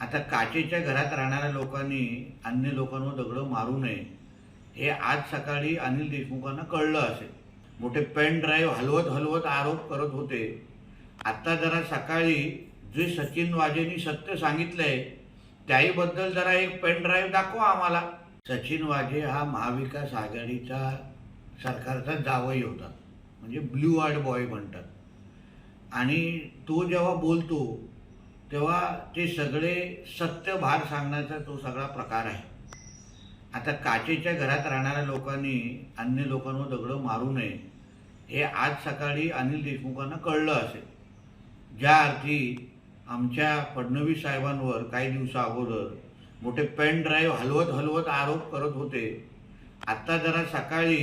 आता काचेच्या घरात राहणाऱ्या लोकांनी अन्य लोकांवर दगडं मारू नये हे आज सकाळी अनिल देशमुखांना कळलं असेल. मोठे पेन ड्राईव्ह हलवत हलवत आरोप करत होते. आत्ता जरा सकाळी जे सचिन वाजेनी सत्य सांगितलंय त्याहीबद्दल जरा एक पेन ड्राईव्ह दाखवा आम्हाला. सचिन वाजे हा महाविकास आघाडीचा सरकारचा जावई होता. म्हणजे ब्ल्यू आर्ट बॉय म्हणतात. आणि तो जेव्हा बोलतो तेव्हा ते सगळे सत्य भार सांगण्याचा तो सगळा प्रकार आहे. आता काचेच्या घरात राहणाऱ्या लोकांनी अन्य लोकांवर दगडं मारू नये हे आज सकाळी अनिल देशमुखांना कळलं असेल. ज्या अर्थी आमच्या फडणवीस साहेबांवर काही दिवसा अगोदर मोठे पेन ड्राईव्ह हलवत हलवत आरोप करत होते. आत्ता जरा सकाळी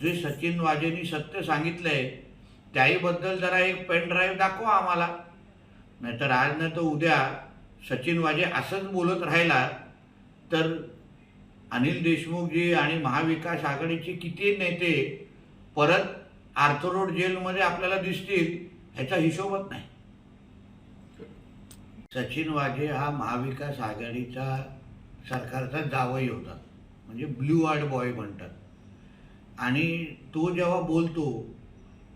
जे सचिन वाजेंनी सत्य सांगितलंय त्याहीबद्दल जरा एक पेन ड्राईव्ह दाखवा आम्हाला. नाहीतर आज नाही तर उद्या सचिन वाजे असंच बोलत राहिला तर अनिल देशमुखजी आणि महाविकास आघाडीचे किती नेते परत आर्थरोड जेलमध्ये आपल्याला दिसतील ह्याचा हिशोबच नाही. सचिन वाजे हा महाविकास आघाडीचा सरकारचा जावई होता. म्हणजे ब्ल्यू आर्ड बॉय म्हणतात. आणि तो जेव्हा बोलतो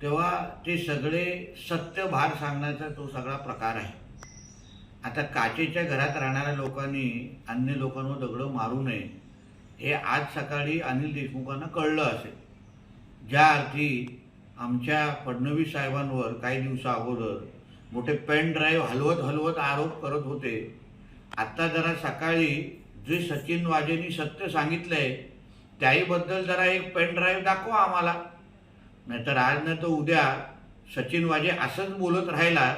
तेव्हा ते सगळे सत्य भार सांगण्याचा तो सगळा प्रकार आहे. आता काचेच्या घरात राहणाऱ्या लोकांनी अन्य लोकांवर दगडं मारू नये हे आज सकाळी अनिल देशमुखांना कळलं असेल. ज्या अर्थी आमच्या फडणवीस साहेबांवर काही दिवसा अगोदर मोठे पेन ड्राईव्ह हलवत हलवत आरोप करत होते. आत्ता जरा सकाळी जे सचिन वाजेंनी सत्य सांगितलंय त्याहीबद्दल जरा एक पेन ड्राईव्ह दाखवा आम्हाला. नाहीतर आज नाही तर उद्या सचिन वाजे असंच बोलत राहिला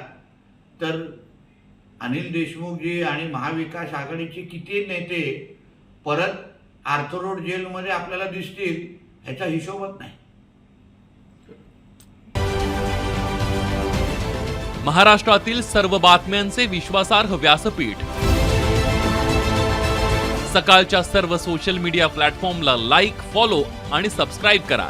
तर अनिल देशमुखजी आणि महाविकास आघाडीचे किती नेते परत आर्थरोड जेलमध्ये आपल्याला दिसतील ह्याचा हिशोबच नाही. महाराष्ट्रातील सर्व बातम्यांचे विश्वासार्ह व्यासपीठ. सकाळच्या सर्व सोशल मीडिया प्लॅटफॉर्मला लाईक फॉलो आणि सबस्क्राईब करा.